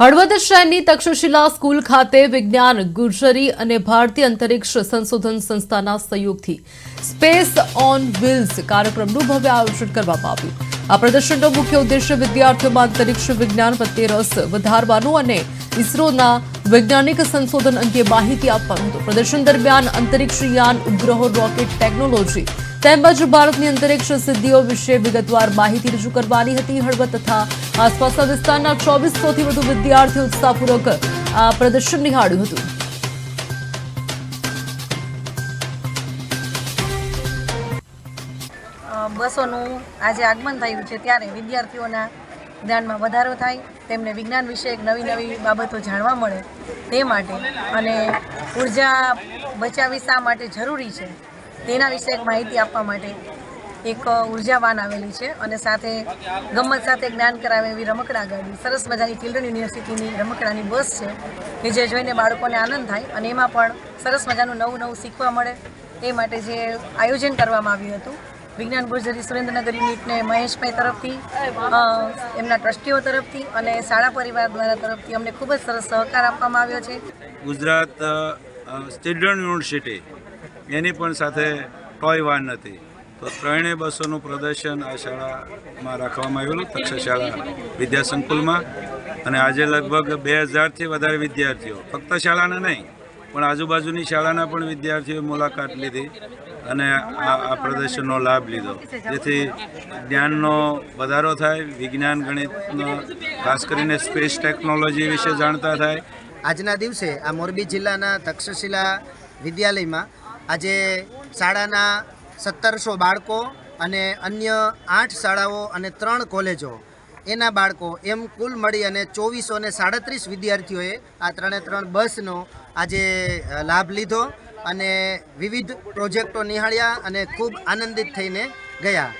હળવદ શહેરની તક્ષશિલા સ્કૂલ ખાતે વિજ્ઞાન, ગુર્જરી અને ભારતીય અંતરિક્ષ સંશોધન સંસ્થાના સહયોગથી સ્પેસ ઓન વ્હીલ્સ કાર્યક્રમનું ભવ્ય આયોજન કરવામાં આવ્યું. આ પ્રદર્શનનો મુખ્ય ઉદ્દેશ્ય વિદ્યાર્થીઓમાં અંતરિક્ષ વિજ્ઞાન પ્રત્યે રસ વધારવાનો અને ઇસરોના વૈજ્ઞાનિક સંશોધન અંગે માહિતી આપવાનું હતું. પ્રદર્શન દરમિયાન અંતરિક્ષ યાન, ઉપગ્રહો, રોકેટ ટેકનોલોજી તેમજ ભારતની અંતરિક્ષ સિદ્ધિઓ વિશે વિગતવાર માહિતી રજૂ કરવાની હતી. હળવદ તથા આસપાસના વિસ્તારના ચોવીસોથી વધુ વિદ્યાર્થીઓ ઉત્સાહપૂર્વક આ પ્રદર્શન નિહાળ્યું હતું. બસોનું આજે આગમન થયું છે ત્યારે વિદ્યાર્થીઓના જ્ઞાનમાં વધારો થાય, તેમને વિજ્ઞાન વિશે એક નવી નવી બાબતો જાણવા મળે તે માટે. અને ઊર્જા બચાવી શા માટે જરૂરી છે? તેના વિશે એક માહિતી આપવા માટે એક ઉર્જાવાન આવેલી છે અને સાથે ગમત સાથે જ્ઞાન કરાવે એવી રમકડા ગાડી. સરસ મજાની ચિલ્ડ્રન યુનિવર્સિટીની રમકડાની બસ છે કે જે જોઈને બાળકોને આનંદ થાય અને એમાં પણ સરસ મજાનું નવું નવું શીખવા મળે એ માટે જે આયોજન કરવામાં આવ્યું હતું. વિજ્ઞાન ગુર્જરી સુરેન્દ્રનગર યુનિટને મહેશભાઈ તરફથી એમના ટ્રસ્ટીઓ તરફથી અને શાળા પરિવાર દ્વારા તરફથી અમને ખૂબ જ સરસ સહકાર આપવામાં આવ્યો છે. ગુજરાત ચિલ્ડ્રન યુનિવર્સિટી એની પણ સાથે ટોય વાન હતી તો ત્રણેય બસોનું પ્રદર્શન આ શાળામાં રાખવામાં આવેલું તક્ષશાળા વિદ્યા સંકુલમાં અને આજે લગભગ બે હજારથી વધારે વિદ્યાર્થીઓ, ફક્ત શાળાના નહીં, પણ આજુબાજુની શાળાના પણ વિદ્યાર્થીઓએ મુલાકાત લીધી અને આ આ પ્રદર્શનનો લાભ લીધો. જેથી જ્ઞાનનો વધારો થાય, વિજ્ઞાન, ગણિતનો, ખાસ કરીને સ્પેસ ટેકનોલોજી વિશે જાણતા થાય. આજના દિવસે આ મોરબી જિલ્લાના તક્ષશિલા વિદ્યાલયમાં આજે શાળાના સત્તરસો બાળકો અને અન્ય આઠ શાળાઓ અને ત્રણ કોલેજો એના બાળકો એમ કુલ મળી અને ચોવીસો ને સાડત્રીસ વિદ્યાર્થીઓએ આ ત્રણે ત્રણ બસનો આજે લાભ લીધો અને વિવિધ પ્રોજેક્ટો નિહાળ્યા અને ખૂબ આનંદિત થઈને ગયા.